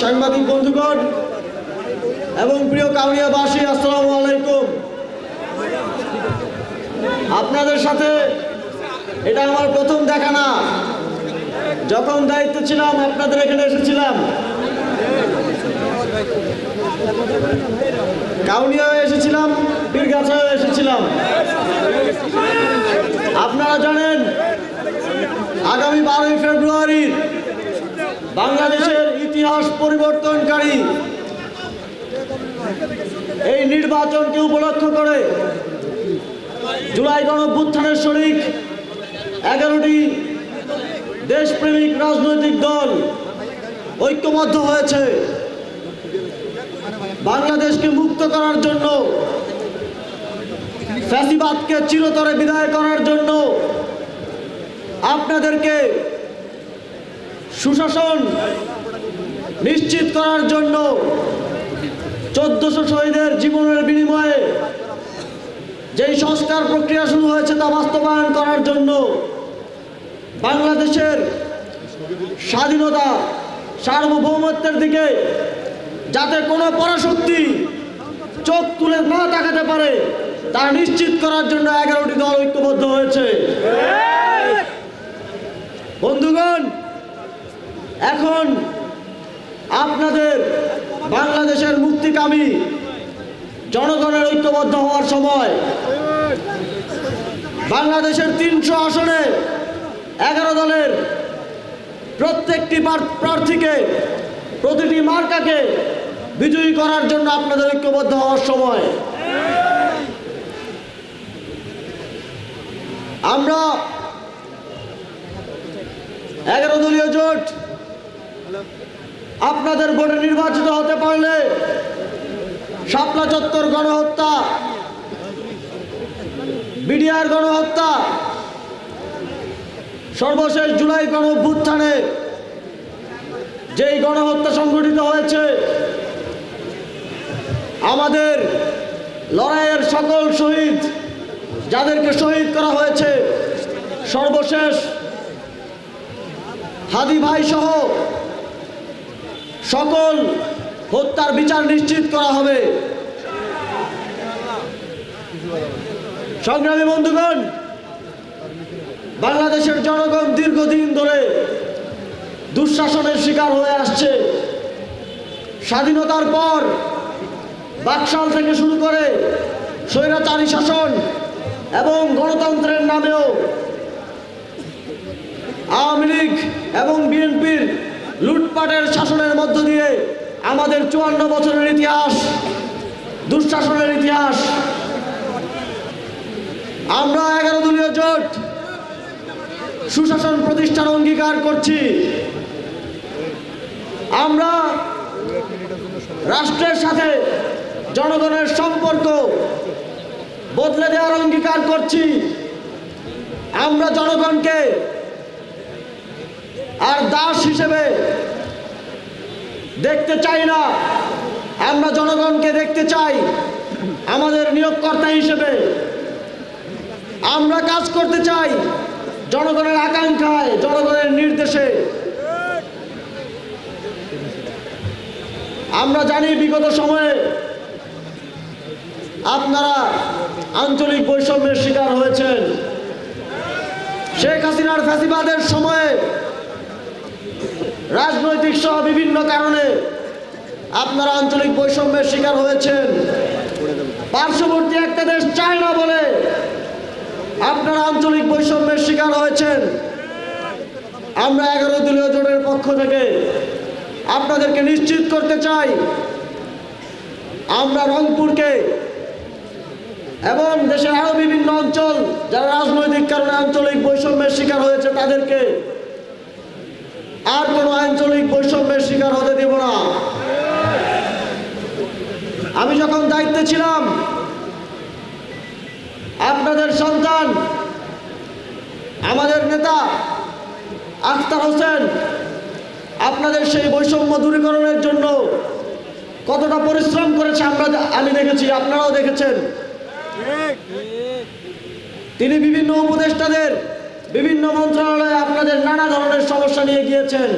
সাংবাদিক বন্ধুগণ এবং প্রিয় কাউরিয়াবাসী আসসালামু আলাইকুম। আপনাদের সাথে এটা আমার প্রথম দেখা না। যখন দায়িত্ব ছিলাম, আপনাদের এখানে এসেছিলাম। কাউনিয়ায় এসেছিলাম পীরগাছায় এসেছিলাম। আপনারা জানেন, আগামী বারোই ফেব্রুয়ারির বাংলাদেশের ইতিহাস পরিবর্তনকারী এই নির্বাচনকে উপলক্ষ করে জুলাই গণভ্যুত্থানের শরিক এগারোটি দেশপ্রেমিক রাজনৈতিক দল ঐক্যবদ্ধ হয়েছে। বাংলাদেশকে মুক্ত করার জন্য, ফ্যাসিবাদকে চিরতরে বিদায় করার জন্য আপনাদেরকে সুশাসন নিশ্চিত করার জন্য চোদ্দশো শহীদের জীবনের বিনিময়ে যেই সংস্কার প্রক্রিয়া শুরু হয়েছে তা বাস্তবায়ন করার জন্য বাংলাদেশের স্বাধীনতা সার্বভৌমত্বের দিকে যাতে কোনো পরাশক্তি চোখ তুলে না তাকাতে পারে, তা নিশ্চিত করার জন্য এগারোটি দল ঐক্যবদ্ধ হয়েছে বন্ধুগণ এখন আপনাদের বাংলাদেশের মুক্তিকামী জনগণের ঐক্যবদ্ধ হওয়ার সময় বাংলাদেশের তিনশো আসনে এগারো দলের প্রত্যেকটি প্রার- প্রার্থীকে, প্রতিটি মার্কাকে বিজয়ী করার জন্য আপনাদের ঐক্যবদ্ধ হওয়ার সময়। আমরা এগারো দলীয় জোট আপনাদের ভোটে নির্বাচিত হতে পারলে শাপলা চত্বর গণহত্যা, বিডিআর গণহত্যা, সর্বশেষ জুলাই গণ অভ্যুত্থানে যেই গণহত্যা সংঘটিত হয়েছে, আমাদের লড়াইয়ের সকল শহীদ, যাদেরকে শহীদ করা হয়েছে, সর্বশেষ হাদি ভাই সহ সকল হত্যার বিচার নিশ্চিত করা হবে। সংগ্রামী বন্ধুগণ, বাংলাদেশের জনগণ দীর্ঘদিন ধরে দুঃশাসনের শিকার হয়ে আসছে। স্বাধীনতার পর বাকশাল থেকে শুরু করে স্বৈরাচারী শাসন এবং গণতন্ত্রের নামেও আওয়ামী লীগ এবং বিএনপির লুটপাটের শাসনের মধ্য দিয়ে আমাদের চুয়ান্ন বছরের ইতিহাস, দুঃশাসনের ইতিহাস। আমরা এগারো দলীয় জোট, সুশাসন প্রতিষ্ঠার অঙ্গীকার করছি। আমরা রাষ্ট্রের সাথে জনগণের সম্পর্ক বদলে দেওয়ার অঙ্গীকার করছি। আমরা জনগণকে আর দাস হিসেবে দেখতে চাই না। আমরা জনগণকে দেখতে চাই, আমাদের নিয়োগকর্তা হিসেবে। আমরা কাজ করতে চাই জনগণের আকাঙ্ক্ষায়, জনগণের নির্দেশে। আমরা জানি বিগত সময়ে আপনারা আঞ্চলিক বৈষম্যের শিকার হয়েছেন। শেখ হাসিনার ফ্যাসিবাদের সময়ে রাজনৈতিক সহ বিভিন্ন কারণে আপনারা আঞ্চলিক বৈষম্যের শিকার হয়েছেন। পার্শ্ববর্তী একটা দেশ চায় না বলে আপনারা আঞ্চলিক বৈষম্যের শিকার হয়েছেন। আমরা এগারো দলীয় জোটের পক্ষ থেকে আপনাদেরকে নিশ্চিত করতে চাই, আমরা রংপুরকে এবং দেশের আরও বিভিন্ন অঞ্চল যারা রাজনৈতিক কারণে আঞ্চলিক বৈষম্যের শিকার হয়েছে তাদেরকে আর কোনো আঞ্চলিক বৈষম্যের শিকার হতে দেব না। আমি যখন দায়িত্বে ছিলাম আপনাদের সন্তান আমাদের নেতা আখতার হোসেন আপনাদের সেই বৈষম্য দূরীকরণের জন্য কতটা পরিশ্রম করেছে আমরা আমি দেখেছি আপনারাও দেখেছেন। তিনি বিভিন্ন উপদেষ্টাদের বিভিন্ন মন্ত্রণালয়ে আপনাদের নানা ধরনের সমস্যা নিয়ে গিয়েছেন।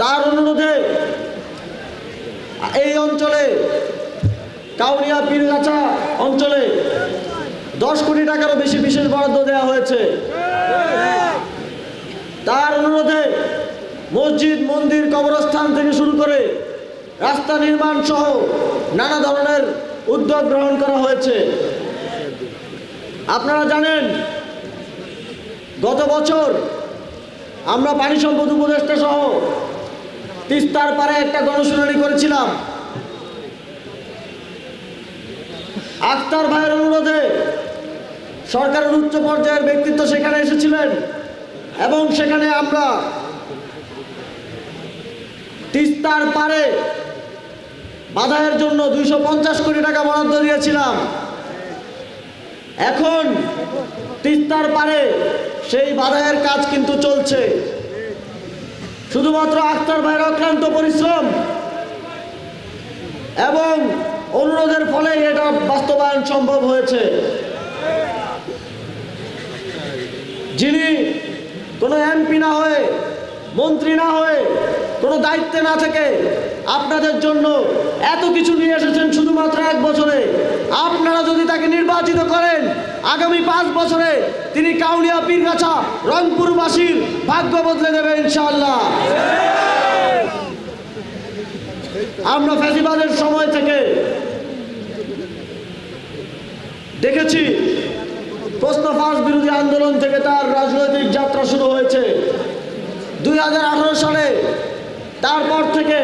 তার অনুরোধে এই অঞ্চলে কাউনিয়া পীরগাছা অঞ্চলে দশ কোটি টাকারও বেশি বিশেষ বরাদ্দ দেওয়া হয়েছে। তার অনুরোধে মসজিদ, মন্দির, কবরস্থান থেকে শুরু করে রাস্তা নির্মাণ সহ নানা ধরনের উদ্যোগ গ্রহণ করা হয়েছে। আপনারা জানেন গত বছর আমরা পানি সম্পদ উপদেষ্টা সহ তিস্তার পারে একটা গণশুনানি করেছিলাম। আক্তার ভাইয়ের অনুরোধে সরকারের উচ্চ পর্যায়ের ব্যক্তিত্ব সেখানে এসেছিলেন এবং সেখানে আমরা তিস্তার পারে বাধায়ের জন্য দুইশো পঞ্চাশ কোটি টাকা বরাদ্দ দিয়েছিলাম। এখন তিস্তার পারে সেই বাধায়ের কাজ কিন্তু চলছে। শুধুমাত্র আক্তার ভাইয়ের অক্লান্ত পরিশ্রম এবং অনুরোধের ফলে এটা বাস্তবায়ন সম্ভব হয়েছে। যিনি কোনো এমপি না হয়ে, মন্ত্রী না হয়ে, কোনো দায়িত্বে না থেকে আপনাদের জন্য এত কিছু নিয়ে এসেছেন শুধুমাত্র এক বছরে। আপনারা যদি তাকে নির্বাচিত করেন, আগামী পাঁচ বছরে তিনি কাউনিয়া পীরগাছা, রংপুরবাসীর ভাগ্য বদলে দেবে ইনশাআল্লাহ। আমরা ফ্যাসিবাদের সময় থেকে দেখেছি প্রশ্ন ফাঁস বিরোধী আন্দোলন থেকে তার রাজনৈতিক যাত্রা শুরু হয়েছে। দুই হাজার আঠারো সালে তারপর থেকে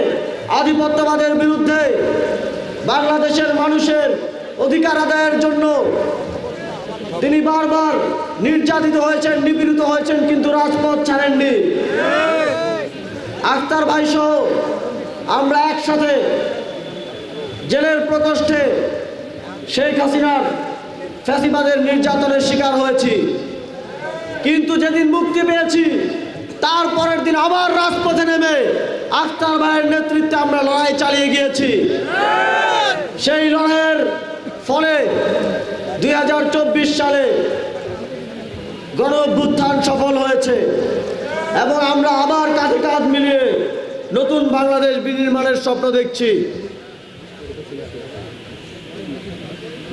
আধিপত্যবাদের বিরুদ্ধে বাংলাদেশের মানুষের অধিকার আদায়ের জন্য তিনি বারবার নির্যাতিত হয়েছেন, নিপীড়িত হয়েছেন, কিন্তু রাজপথ ছাড়েননি। আক্তার ভাই সহ আমরা একসাথে জেলের প্রকোষ্ঠে শেখ হাসিনার ফ্যাসিবাদের নির্যাতনের শিকার হয়েছি। কিন্তু যেদিন মুক্তি পেয়েছি তারপরের দিন আবার রাজপথে নেমে আখতার ভাইয়ের নেতৃত্বে আমরা লড়াই চালিয়ে গিয়েছি। সেই লড়াইয়ের ফলে দুই হাজার চব্বিশ সালে গণ সফল হয়েছে এবং আমরা আবার কাঁধে কাঁধ মিলিয়ে নতুন বাংলাদেশ বিনির্মাণের স্বপ্ন দেখছি।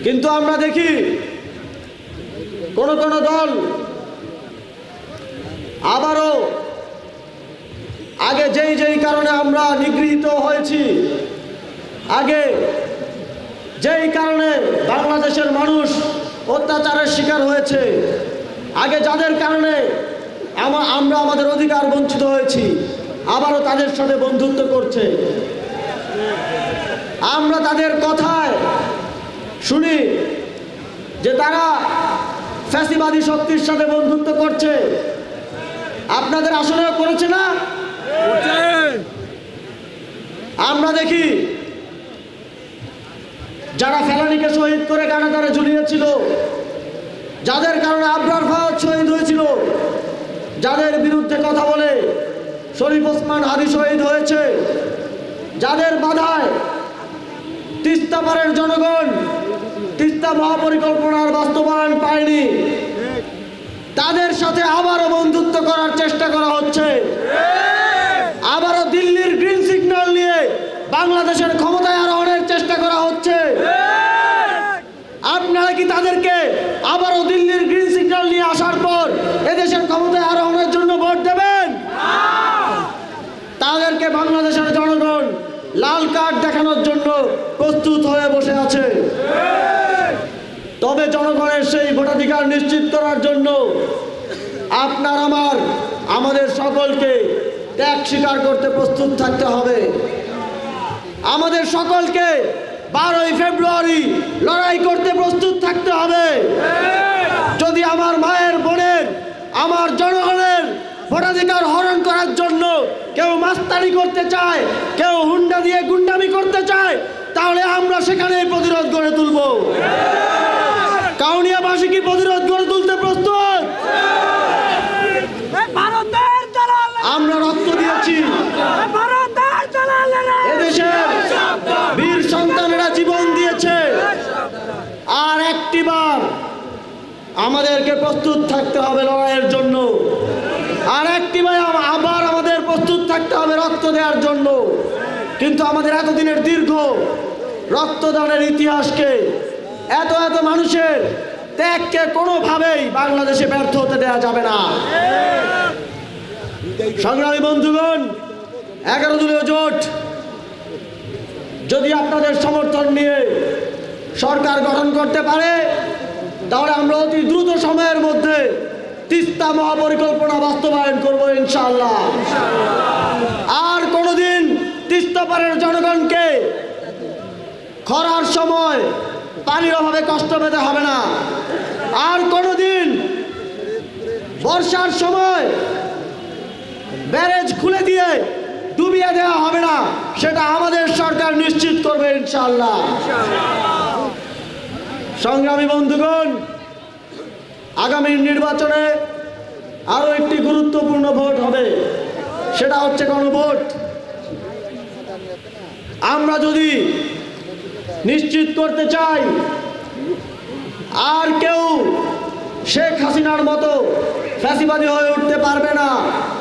কিন্তু আমরা দেখি কোন কোন দল আবারও আগে যেই যেই কারণে আমরা নিগৃহীত হয়েছি, আগে যেই কারণে বাংলাদেশের মানুষ অত্যাচারের শিকার হয়েছে, আগে যাদের কারণে আমা- আমরা আমাদের অধিকার বঞ্চিত হয়েছি, আবারও তাদের সাথে বন্ধুত্ব করছে। আমরা তাদের কথায় শুনি যে তারা ফ্যাসিবাদী শক্তির সাথে বন্ধুত্ব করছে। আপনাদের আসলে করেছে না? আমরা দেখি যারা ফেলানিকে শহীদ করে কারাগারে ঝুলিয়েছিল, যাদের কারণে আবরার ফাওয়াজ শহীদ হয়েছিল, যাদের বিরুদ্ধে কথা বলে শরীফ ওসমান হাদি শহীদ হয়েছে, যাদের বাধায় তিস্তাপাড়ের জনগণ তিস্তা মহাপরিকল্পনার বাস্তবায়ন পায়নি, তাদের সাথে আবারও বন্ধুত্ব করার চেষ্টা করা হচ্ছে আবারও দিল্লির গ্রিন সিগন্যাল নিয়ে বাংলাদেশের ক্ষমতায় আরোহণের চেষ্টা করা হচ্ছে আপনারা কি তাদেরকে আবারও দিল্লির গ্রিন সিগন্যাল নিয়ে আসার পর এদেশের ক্ষমতায় আরোহণের জন্য ভোট দেবেন। তাদেরকে বাংলাদেশের জনগণ লাল কার্ড দেখানোর জন্য প্রস্তুত হয়ে বসে আছে। তবে জনগণের সেই ভোটাধিকার নিশ্চিত করার জন্য আপনার আমার, আমাদের সকলকে ত্যাগ স্বীকার করতে প্রস্তুত থাকতে হবে। আমাদের সকলকে বারোই ফেব্রুয়ারি লড়াই করতে প্রস্তুত থাকতে হবে। যদি আমার মায়ের বোনের, আমার জনগণের ভোটাধিকার হরণ করার জন্য কেউ মাস্তানি করতে চায়, কেউ হুন্ডা দিয়ে গুন্ডামি করতে চায়, তাহলে আমরা সেখানে প্রতিরোধ গড়ে তুলব। কাউনিয়াবাসী কি প্রতিরোধ গড়ে তুলতে প্রস্তুত ভারতের দালাল আমরা রক্ত দিয়েছি ভারতের দালালেরা এদেশের বীর সন্তানেরা জীবন দিয়েছে আর একটিবার আমাদেরকে প্রস্তুত থাকতে হবে লড়াইয়ের জন্য। আর একটি ভাই আবার আমাদের প্রস্তুত থাকতে হবে রক্ত দেওয়ার জন্য। কিন্তু আমাদের এতদিনের দীর্ঘ রক্তদানের ইতিহাসকে এত এত মানুষের ত্যাগকে কোনোভাবেই বাংলাদেশে ব্যর্থ হতে দেওয়া যাবে না। সংগ্রামী বন্ধুগণ, এগারো দলীয় জোট, যদি আপনাদের সমর্থন নিয়ে সরকার গঠন করতে পারে তাহলে আমরা অতি দ্রুত সময়ের মধ্যে তিস্তা মহাপরিকল্পনা বাস্তবায়ন করব ইনশাল্লাহ আর কোনোদিন তিস্তা পারের জনগণকে খরার সময় পানির অভাবে কষ্ট পেতে হবে না। আর কোনোদিন বর্ষার সময় ব্যারেজ খুলে দিয়ে ডুবিয়ে দেওয়া হবে না, সেটা আমাদের সরকার নিশ্চিত করবে ইনশাআল্লাহ। সংগ্রামী বন্ধুগণ, আগামী নির্বাচনে আরও একটি গুরুত্বপূর্ণ ভোট হবে, সেটা হচ্ছে গণভোট। আমরা যদি নিশ্চিত করতে চাই, আর কেউ শেখ হাসিনার মতো ফ্যাসিবাদী হয়ে উঠতে পারবে না,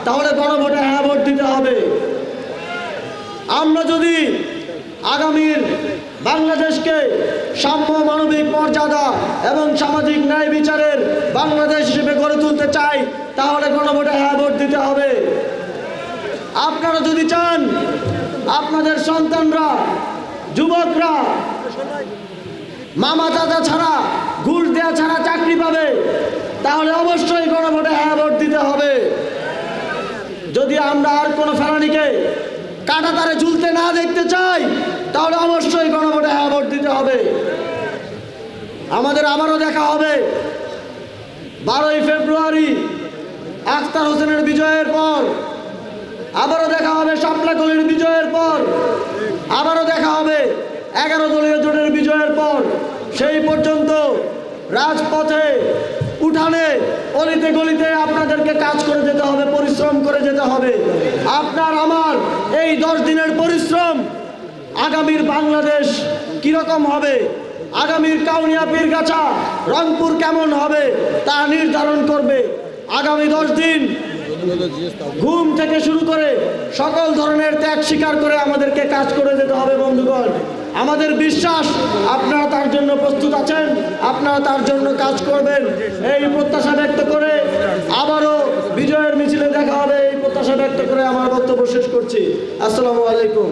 তাহলে গণভোটে হ্যাঁ ভোট দিতে হবে। আমরা যদি আগামীর বাংলাদেশকে সাম্য মানবিক মর্যাদা এবং সামাজিক ন্যায় বিচারের বাংলাদেশ হিসেবে গড়ে তুলতে চাই, তাহলে গণভোটে হ্যাঁ ভোট দিতে হবে। আপনারা যদি চান, আপনাদের সন্তানরা, যুবকরা, মামা দাদা ছাড়া, ঘুষ দেওয়া ছাড়া চাকরি পাবে, তাহলে অবশ্যই গণভোটে হ্যাঁ ভোট দিতে হবে। যদি আমরা আর কোনো ফেলানিকে কাটা তারে ঝুলতে না দেখতে চাই তাহলে অবশ্যই গণভোটে হ্যাঁ ভোট দিতে হবে। আমাদের আবারও দেখা হবে। বারোই ফেব্রুয়ারি আখতার হোসেনের বিজয়ের পর আবারও দেখা হবে শাপলাকলির বিজয়ের পর আবারও দেখা হবে এগারো দলীয় জোটের বিজয়ের পর। সেই পর্যন্ত রাজপথে, উঠানে, অলিতে গলিতে আপনাদেরকে কাজ করে যেতে হবে, পরিশ্রম করে যেতে হবে। আপনার, আমার এই দশ দিনের পরিশ্রম আগামীর বাংলাদেশ কীরকম হবে? আগামীর কাউনিয়া পীরগাছা রংপুর কেমন হবে তা নির্ধারণ করবে। আগামী দশ দিন ঘুম থেকে শুরু করে সকল ধরনের ত্যাগ স্বীকার করে আমাদেরকে কাজ করে যেতে হবে বন্ধুগণ। আমাদের বিশ্বাস, আপনারা তার জন্য প্রস্তুত আছেন, আপনারা তার জন্য কাজ করবেন। এই প্রত্যাশা ব্যক্ত করে আবারও বিজয়ের মিছিলে দেখা হবে। এই প্রত্যাশা ব্যক্ত করে আমার বক্তব্য শেষ করছি। আসসালামু আলাইকুম।